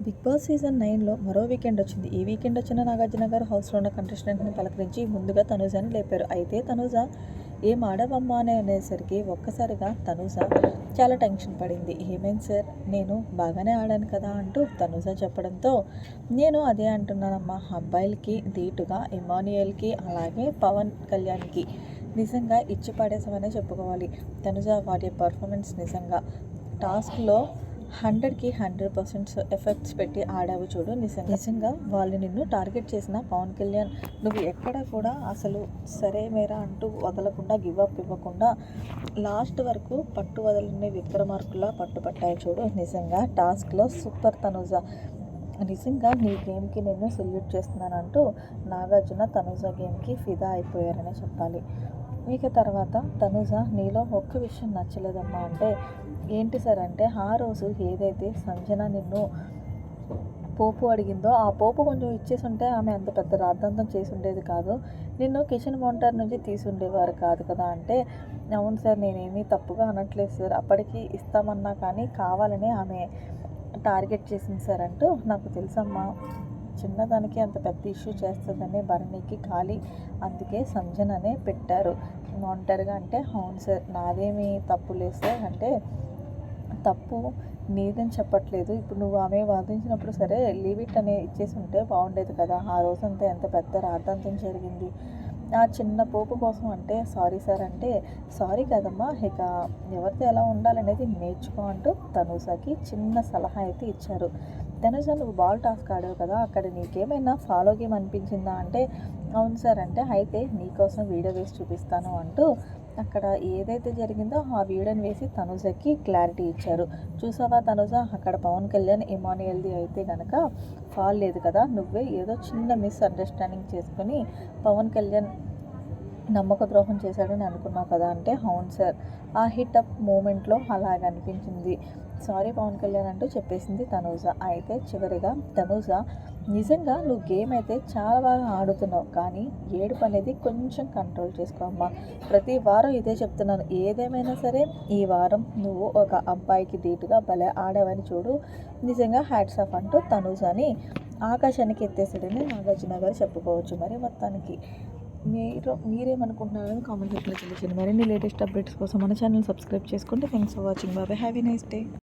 Big boss season నైన్లో మరో weekend వచ్చింది. ఈ వీకెండ్ వచ్చిన నాగార్జున గారు హౌస్లో ఉన్న కంటెస్టెంట్ని పలకరించి ముందుగా తనూజాని లేపారు. అయితే తనూజ ఏం ఆడవమ్మా అని అనేసరికి ఒక్కసారిగా తనూజ చాలా టెన్షన్ పడింది. ఏమైంది సార్? నేను బాగానే ఆడాను కదా అంటూ తనూజ చెప్పడంతో నేను అదే అంటున్నానమ్మా. అబ్బాయిలకి ధీటుగా ఇమాన్యుయల్కి అలాగే పవన్ కళ్యాణ్కి నిజంగా ఇచ్చి పడేసామనే చెప్పుకోవాలి. తనుజ వాటి పర్ఫార్మెన్స్ నిజంగా. టాస్క్లో హండ్రెడ్కి హండ్రెడ్ పర్సెంట్స్ ఎఫెక్ట్స్ పెట్టి ఆడావు చూడు నిజంగా. నిజంగా. వాళ్ళు నిన్ను టార్గెట్ చేసిన పవన్ కళ్యాణ్ నువ్వు ఎక్కడ కూడా అసలు సరే మేరా అంటూ వదలకుండా గివ్ అప్ ఇవ్వకుండా లాస్ట్ వరకు పట్టు వదలని విక్రమార్కులా పట్టుపట్టాయి చూడు నిజంగా. టాస్క్లో సూపర్ తనుజ. నిజంగా నీ గేమ్కి నేను సెల్యూట్ చేస్తున్నానంటూ నాగార్జున తనుజ గేమ్కి ఫిదా అయిపోయారనే చెప్పాలి. ఇక తర్వాత తనుజ నీలో ఒక్క విషయం నచ్చలేదమ్మా అంటే ఏంటి సార్ అంటే ఆ రోజు ఏదైతే సంజన నిన్ను పోపు అడిగిందో ఆ పోపు కొంచెం ఇచ్చేసి ఉంటే ఆమె అంత పెద్ద రాద్ధాంతం చేసి ఉండేది కాదు. నిన్ను కిచెన్ మౌంటర్ నుంచి తీసుండేవారు కాదు కదా అంటే అవును సార్ నేనేమీ తప్పుగా అనట్లేదు సార్. అప్పటికి ఇస్తామన్నా కానీ కావాలని ఆమె టార్గెట్ చేసింది సార్ అంటూ నాకు తెలుసమ్మా. చిన్నదానికి అంత పెద్ద ఇష్యూ చేస్తుందని భరణికి ఖాళీ. అందుకే సంజన్ అనే పెట్టారు. ఒంటరిగా అంటే అవును సార్ నాదేమీ తప్పు లేదు సార్. అంటే తప్పు నీదని చెప్పట్లేదు. ఇప్పుడు నువ్వు ఆమె వాదించినప్పుడు సరే లీవ్ ఇట్ అనే ఇచ్చేసి ఉంటే బాగుండేది కదా. ఆ రోజంతా ఎంత పెద్ద రాద్ధాంతం జరిగింది. ఆ చిన్న పోపు కోసం అంటే సారీ సార్ అంటే సారీ కదమ్మా ఇక ఎవరితో ఎలా ఉండాలనేది నేర్చుకో అంటూ తనూసాకి చిన్న సలహా అయితే ఇచ్చారు. తనుజ నువ్వు బాల్ టాస్క్ ఆడావు కదా అక్కడ నీకేమైనా ఫాలో గేమ్ అనిపించిందా? అంటే అవును సార్ అంటే అయితే నీకోసం వీడియో వేసి చూపిస్తాను అంటూ అక్కడ ఏదైతే జరిగిందో ఆ వీడియోని వేసి తనుజకి క్లారిటీ ఇచ్చారు. చూసావా తనుజ? అక్కడ పవన్ కళ్యాణ్ ఇమానియల్ది అయితే కనుక ఫాల్ లేదు కదా నువ్వే ఏదో చిన్న మిస్ అండర్స్టాండింగ్ పవన్ కళ్యాణ్ నమ్మక ద్రోహం చేశాడని అనుకున్నావు కదా అంటే అవును సార్. ఆ హిట్ అప్ మూమెంట్లో అలాగ అనిపించింది. సారీ పవన్ కళ్యాణ్ అంటూ చెప్పేసింది తనూజ. అయితే చివరిగా తనూజ నిజంగా నువ్వు గేమ్ అయితే చాలా బాగా ఆడుతున్నావు కానీ ఏడుపు అనేది కొంచెం కంట్రోల్ చేసుకోమ్మా ప్రతి వారం ఇదే చెప్తున్నాను. ఏదేమైనా సరే ఈ వారం నువ్వు ఒక అబ్బాయికి ధీటుగా భలే ఆడావని చూడు. నిజంగా హ్యాట్స్ ఆఫ్ అంటూ తనూజని ఆకాశానికి ఎత్తేసాడని నాగార్జున గారు చెప్పుకోవచ్చు. మరి మొత్తానికి మీరు మీరేమనుకుంటున్నారని కామెంట్ సెక్షన్లో తెలియజేయండి. మరిన్ని లేటెస్ట్ అప్డేట్స్ కోసం మన ఛానల్ సబ్స్క్రైబ్ చేసుకోండి థ్యాంక్స్ ఫర్ వాచింగ్ బాబాయ్ హ్యావీ నైస్ డే